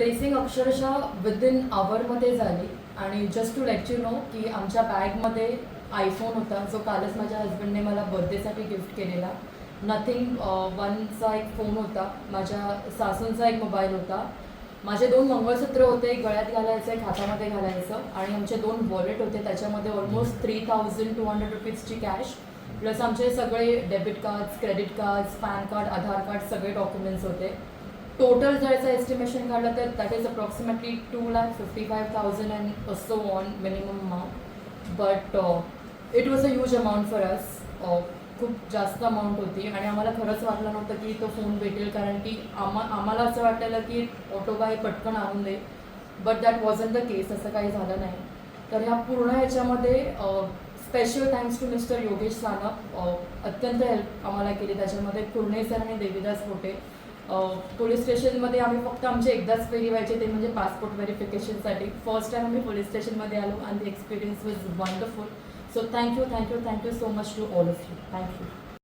Tracing अक्षरशः within आवरमध्ये झाली. आणि just to let you know की आमच्या बॅगमध्ये आयफोन होता. जो कालच माझ्या हस्बंडने मला बर्थडेसाठी गिफ्ट केलेला. नथिंग वनचा uh, एक फोन होता. माझ्या सासूंचा एक मोबाईल होता. माझे दोन मंगळसूत्र होते एक गळ्यात घालायचं एक हातामध्ये घालायचं. आणि आमचे दोन वॉलेट होते. त्याच्यामध्ये almost three thousand two hundred रुपीजची cash plus आमचे सगळे debit cards credit cards PAN card Aadhaar card सगळे डॉक्युमेंट्स होते. टोटल जर याचं एस्टिमेशन काढलं तर that is approximately two lakh fifty five thousand and also on minimum amount but it was a huge amount for us खूप जास्त amount होती. आणि आम्हाला खरंच वाटलं नव्हतं की तो फोन भेटेल. कारण की आम्हा आम्हाला असं वाटलेलं की ऑटो बाय पटकन आणून दे. But that was the case असं काही झालं नाही. तर ह्या पूर्ण ह्याच्यामध्ये special thanks to mister Yogesh Sanap अत्यंत हेल्प आम्हाला केली. त्याच्यामध्ये कुर्णे सर आणि देवीदास पोटे पोलीस स्टेशनमध्ये आम्ही फक्त आमचे एकदाच फेरी व्हायचे ते म्हणजे पासपोर्ट व्हेरिफिकेशनसाठी फर्स्ट टाइम आम्ही पोलीस स्टेशनमध्ये आलो आणि the experience was wonderful so thank you thank you thank you so much to all of you thank you